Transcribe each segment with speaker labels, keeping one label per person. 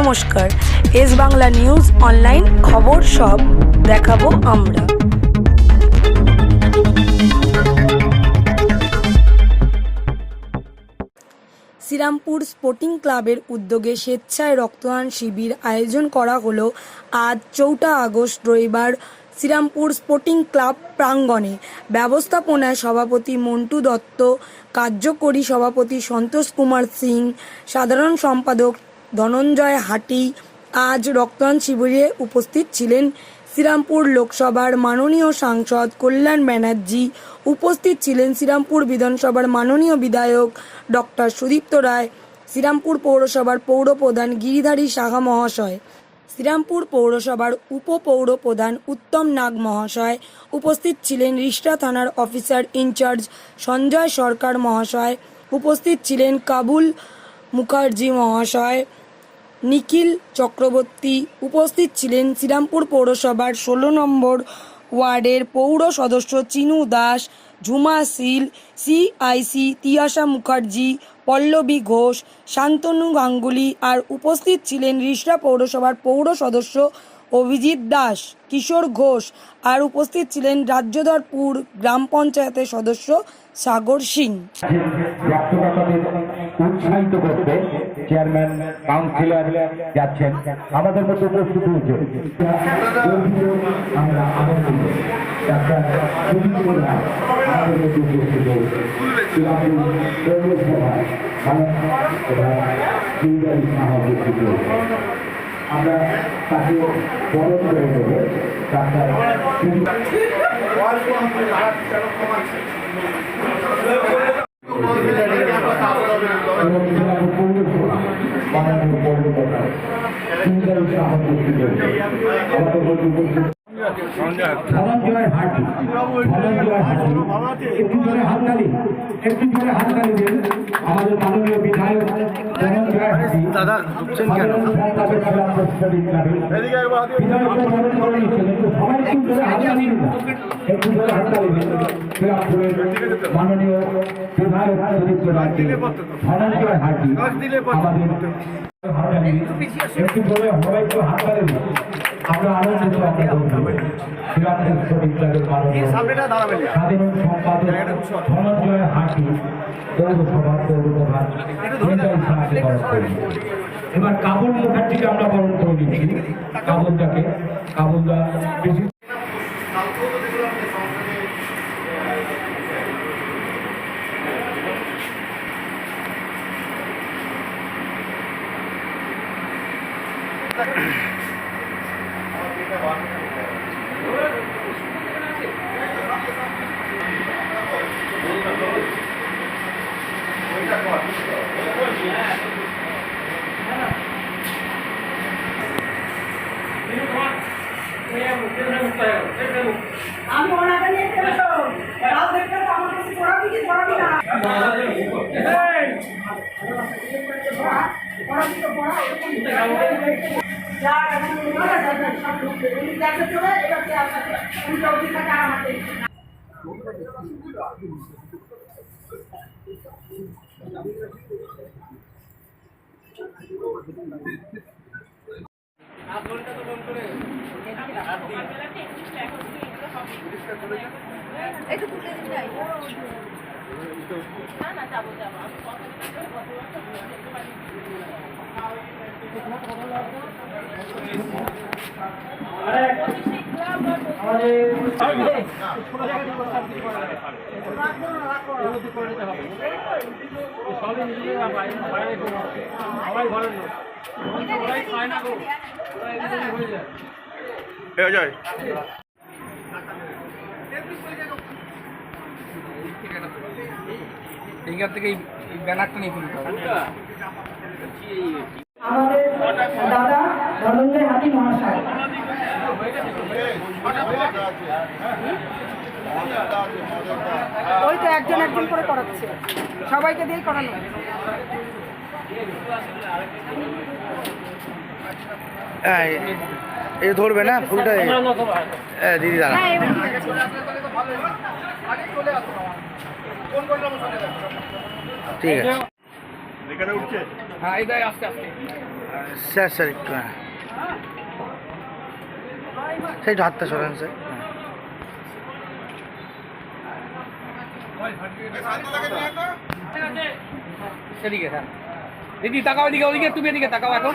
Speaker 1: নমস্কার। S Bangla news online খবর সব দেখাবো আমরা। শ্রীরামপুর স্পোর্টিং ক্লাবের উদ্যোগে স্বেচ্ছায় রক্তদান শিবির আয়োজন করা হলো আজ চৌঠা আগস্ট রবিবার শ্রীরামপুর স্পোর্টিং ক্লাব প্রাঙ্গণে। ব্যবস্থাপনায় সভাপতি মন্টু দত্ত, কার্যকরী সভাপতি সন্তোষ কুমার সিং, সাধারণ সম্পাদক ধনঞ্জয় হাটি। আজ রক্তদান শিবিরে উপস্থিত ছিলেন শ্রীরামপুর লোকসভার মাননীয় সাংসদ কল্যাণ ব্যানার্জি। উপস্থিত ছিলেন শ্রীরামপুর বিধানসভার মাননীয় বিধায়ক ডক্টর সুদীপ্ত রায়, শ্রীরামপুর পৌরসভার পৌরপ্রধান গিরিধারী সাহা মহাশয়, শ্রীরামপুর পৌরসভার উপপৌর প্রধান উত্তম নাগ মহাশয়। উপস্থিত ছিলেন রিষ্টা থানার অফিসার ইনচার্জ সঞ্জয় সরকার মহাশয়। উপস্থিত ছিলেন কাবুল মুখার্জি মহাশয়। নিখিল চক্রবর্তী উপস্থিত ছিলেন শ্রীরামপুর পৌরসভার ষোলো নম্বর ওয়ার্ডের পৌর সদস্য চিনু দাস, ঝুমা শীল সিআইসি তিয়াশা মুখার্জি, পল্লবী ঘোষ, শান্তনু গাঙ্গুলি আর উপস্থিত ছিলেন রিষড়া পৌরসভার পৌর সদস্য অভিজিৎ দাস, কিশোর ঘোষ আর উপস্থিত ছিলেন রাজ্যধরপুর গ্রাম পঞ্চায়েতের সদস্য সাগর সিং।
Speaker 2: উৎসাহিত করতে চেয়ারম্যান কাউন্সিলর যাচ্ছেন। আমাদের মধ্যে উপস্থিত হয়েছে। আমরা তাকে বরণ করে দেব ডাক্তার গিরিধারী সাহা উপস্থিত হয়েছে আমাদের ধনঞ্জয় হাটি ধনঞ্জয় হাটি একটু জোরে হাততালি একটু জোরে হাততালি দিন আমাদের মাননীয় বিধায়ক ধনঞ্জয় হাটি দাদা কেন বিধায়ককে বরণ করে নিচ্ছেন সবাই একটু জোরে হাততালি দিন একটু জোরে হাততালি দিন মাননীয় বিধায়ক সুদীপ্ত রায়কে ধনঞ্জয় হাটি আমাদের একটু জোরে সবাই একটু হাততালি দিন আমরা আনন্দিত সাধারণ সম্পাদক ধনঞ্জয় হাটি। পৌরসভা করি এবার কাবুল মুখার্জিকে আমরা বরণ করে নিচ্ছি। কাবুলদাকে। কাবুলদা
Speaker 3: আমি ওনাকে নিয়ে দেখতে তো আমার কিছু পড়াবি কি পড়াবি না? পড়াবি তো পড়া যা এখন ওনারা যাবেন সব লোক উনি আর আমাকে
Speaker 4: এইখান থেকে এই ব্যানারটা নিয়ে হবে
Speaker 3: আমাদের দাদা ধনঞ্জয় হাতি মহাশয়। ওই তো একজন একজন করে করাচ্ছে। সবাইকে দিয়েই করানো
Speaker 4: হ্যাঁ এই ধরবে না ফুলটা? হ্যাঁ দিদি দাঁড়া।
Speaker 3: হ্যাঁ ঠিক আছে।
Speaker 4: হ্যাঁ স্যার স্যার একটু হ্যাঁ। সেই হাতটা সরান স্যার। হ্যাঁ।
Speaker 5: এদিকে হ্যাঁ। দিদি তাকাও এদিকে ওদিকে তুমি এদিকে তাকাও এখন।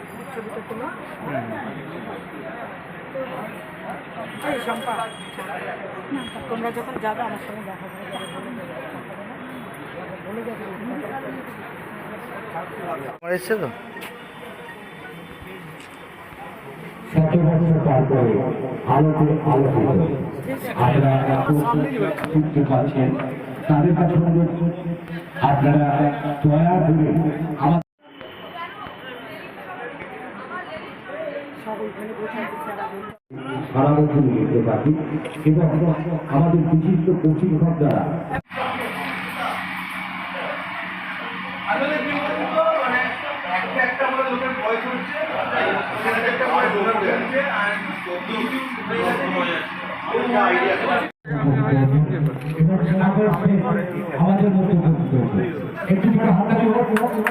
Speaker 3: তোমরা যখন যাবে আমার সঙ্গে দেখা
Speaker 4: আমার এসছে তো
Speaker 2: শত বছর পার করে আলোতে আলোকিত আপনারা দয়া করে আমার সারা বছর পারি এবং আমাদের বিশিষ্ট প্রশিক্ষক দ্বারা আমাদের মধ্যে একটু করে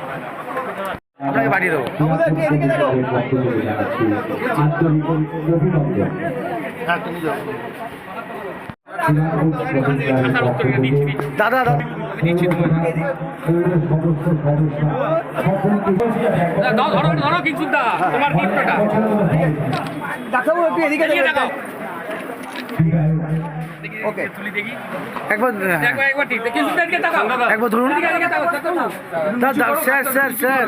Speaker 4: আপনাকে পাঠিয়ে দেবো।
Speaker 2: থেকে
Speaker 4: দাদা দাদা
Speaker 2: সমস্ত সদস্য সকলকে
Speaker 5: দাও ধরো ধরো কিছু দা তোমার গিফটটা। এদিকে তাকাও ওকে দেখি
Speaker 4: একবার হ্যাঁ,
Speaker 5: একবার একবার ঠিক কিছু
Speaker 4: একবার ধরুন। Sir sir sir.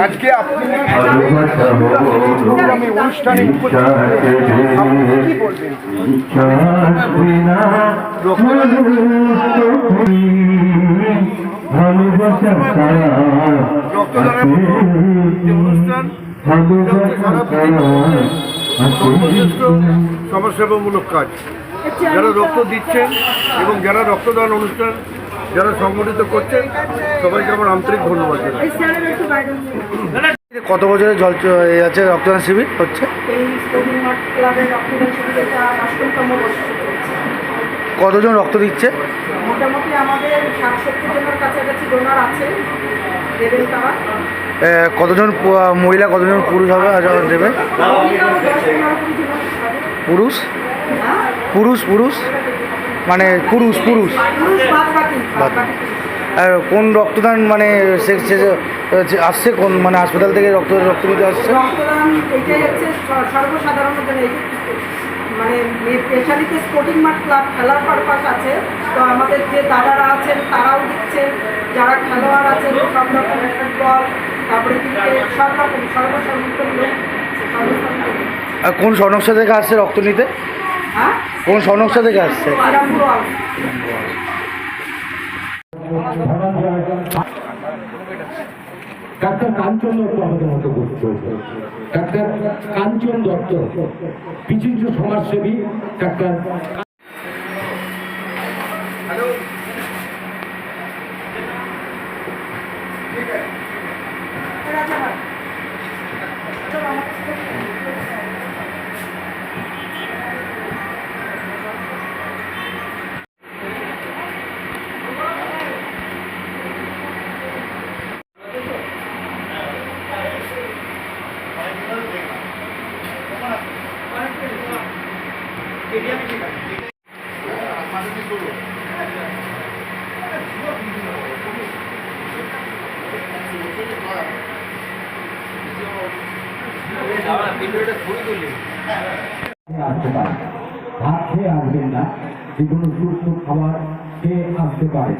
Speaker 6: আজকে আপনি অনুষ্ঠান সমাজসেবামূলক কাজ যারা রক্ত দিচ্ছেন এবং যারা রক্তদান অনুষ্ঠান যারা সংগঠিত করছেন সবাইকে আমার আন্তরিক ধন্যবাদ
Speaker 4: কত বছরের জল আছে রক্তদান শিবির হচ্ছে। কতজন রক্ত দিচ্ছে?
Speaker 3: মোটামুটি আমাদের জনের কাছাকাছি ডোনার আছে দেবেন তারা।
Speaker 4: কতজন মহিলা কতজন পুরুষ হবে আজ দেবে
Speaker 3: মহিলাও দশ পনেরো কুড়ি জন হবে।
Speaker 4: পুরুষ?
Speaker 3: হ্যাঁ?
Speaker 4: পুরুষ পুরুষ? মানে পুরুষ পুরুষ। আর কোন রক্তদান মানে সে- আসছে কোন মানে হাসপাতাল থেকে রক্ত রক্ত নিতে আসছে?
Speaker 3: মানে স্পেশালিতে স্পোর্টিং মাঠ ক্লাব খেলার পারপাস আছে। তো আমাদের যে দাদারা আছেন তারাও দিচ্ছেন যারা খেলোয়াড় আছেন সব রকম ফুটবল তারপরে সব রকম সর্বসর্বোত্তম
Speaker 4: আর কোন সমস্যা থেকে আসছে রক্ত নিতে?
Speaker 3: হ্যাঁ?
Speaker 4: কোন সমস্যা থেকে আসছে?
Speaker 2: ডাক্তার কাঞ্চন দত্ত আমাদের মতো করতে ডাক্তার কাঞ্চন দত্ত, বিচিত্র সমাজসেবী, ডাক্তার আসতে পারে। ভাত খেয়ে আসবেন না যে কোনো সুস্থ খাবার খেয়ে আসতে পারে।